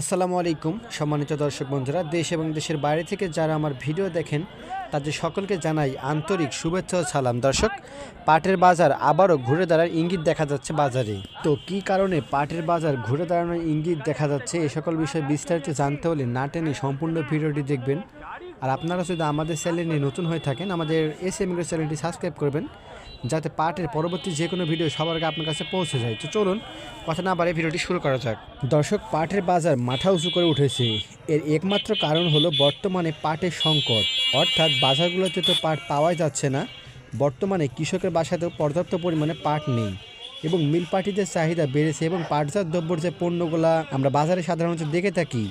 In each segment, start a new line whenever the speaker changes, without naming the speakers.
আসসালামু আলাইকুম, সম্মানিত দর্শক বন্ধুরা, দেশ এবং দেশের বাইরে থেকে যারা আমার ভিডিও দেখেন, তাদের সকলকে জানাই আন্তরিক শুভেচ্ছা ও সালাম। দর্শক, পাটের বাজার আবারও ঘুরে দাঁড়ার ইঙ্গিত দেখা যাচ্ছে বাজারে। তো কি কারণে পাটের বাজার ঘুরে দাঁড়ানোর ইঙ্গিত দেখা যাচ্ছে এই সকল বিষয়ে বিস্তারিত জানতে হলে না টেনে সম্পূর্ণ ভিডিওটি দেখবেন। আর আপনারা যদি আমাদের চ্যানেলে নতুন হয়ে থাকেন, আমাদের এস এম চ্যানেলটি সাবস্ক্রাইব করবেন। যাতে পাটের পরবর্তী যে কোনো ভিডিও সবার আগে আপনার কাছে পৌঁছে যায়। তো চলুন, কথা না বাড়ে ভিডিওটি শুরু করা যাক। দর্শক পাটের বাজার মাথা উঁচু করে উঠেছে। এর একমাত্র কারণ হলো বর্তমানে পাটের সংকট। অর্থাৎ বাজারগুলোতে তো পাট পাওয়াই যাচ্ছে না। বর্তমানে কৃষকের বাসাতেও পর্যাপ্ত পরিমাণে পাট নেই এবং মিল পাটিদের চাহিদা বেড়েছে এবং পাটজাত দ্রব্যর যে পণ্যগুলা আমরা বাজারে সাধারণত দেখে থাকি,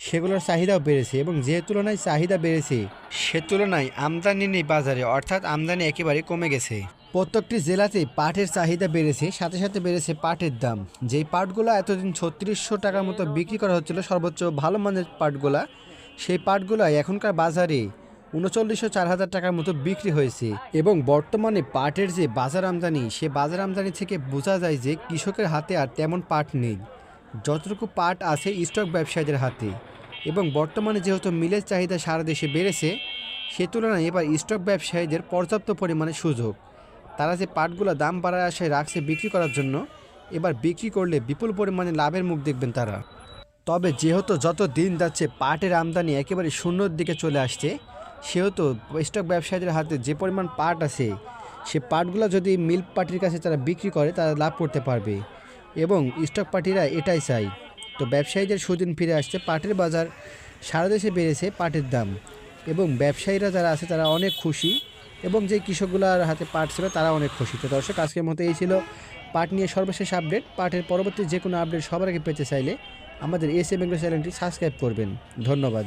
সেগুলোর চাহিদাও বেড়েছে এবং যে তুলনায় চাহিদা বেড়েছে, সে তুলনায় আমদানি নেই বাজারে। অর্থাৎ আমদানি একেবারে কমে গেছে। প্রত্যেকটি জেলাতেই পাটের চাহিদা বেড়েছে, সাথে সাথে বেড়েছে পাটের দাম। যেই পাটগুলো এতদিন ছত্রিশশো টাকার মতো বিক্রি করা হচ্ছিল, সর্বোচ্চ ভালো মানের পাটগুলা, সেই পাটগুলো এখনকার বাজারে উনচল্লিশশো চার হাজার টাকার মতো বিক্রি হয়েছে। এবং বর্তমানে পাটের যে বাজার আমদানি, সে বাজার আমদানি থেকে বোঝা যায় যে কৃষকের হাতে আর তেমন পাট নেই। যতটুকু পাট আছে স্টক ব্যবসায়ীদের হাতে। এবং বর্তমানে যেহেতু মিলের চাহিদা সারা দেশে বেড়েছে, সে তুলনায় এবার স্টক ব্যবসায়ীদের পর্যাপ্ত পরিমাণে সুযোগ। তারা যে পাটগুলো দাম বাড়ার আশায় রাখছে বিক্রি করার জন্য, এবার বিক্রি করলে বিপুল পরিমাণে লাভের মুখ দেখবেন তারা। তবে যেহেতু যত দিন যাচ্ছে পাটের আমদানি একেবারে শূন্যর দিকে চলে আসছে, সেহেতু স্টক ব্যবসায়ীদের হাতে যে পরিমাণ পাট আছে, সে পাটগুলো যদি মিল পার্টির কাছে তারা বিক্রি করে, তারা লাভ করতে পারবে। এবং স্টক পার্টিরা এটাই চাই তো ব্যবসায়ীদের সুদিন ফিরে আসছে, পাটের বাজার সারা দেশে বেড়েছে পাটের দাম। এবং ব্যবসায়ীরা যারা আছে তারা অনেক খুশি। এবং যে কৃষকগুলোর হাতে পাট ছিল তারা অনেক খুশি। তো দর্শক, আজকের মতো এই ছিল পাট নিয়ে সর্বশেষ আপডেট পাটের পরবর্তী যে কোনো আপডেট সবার আগে পেতে চাইলে আমাদের এস এ বেঙ্গল চ্যানেলটি সাবস্ক্রাইব করবেন। ধন্যবাদ।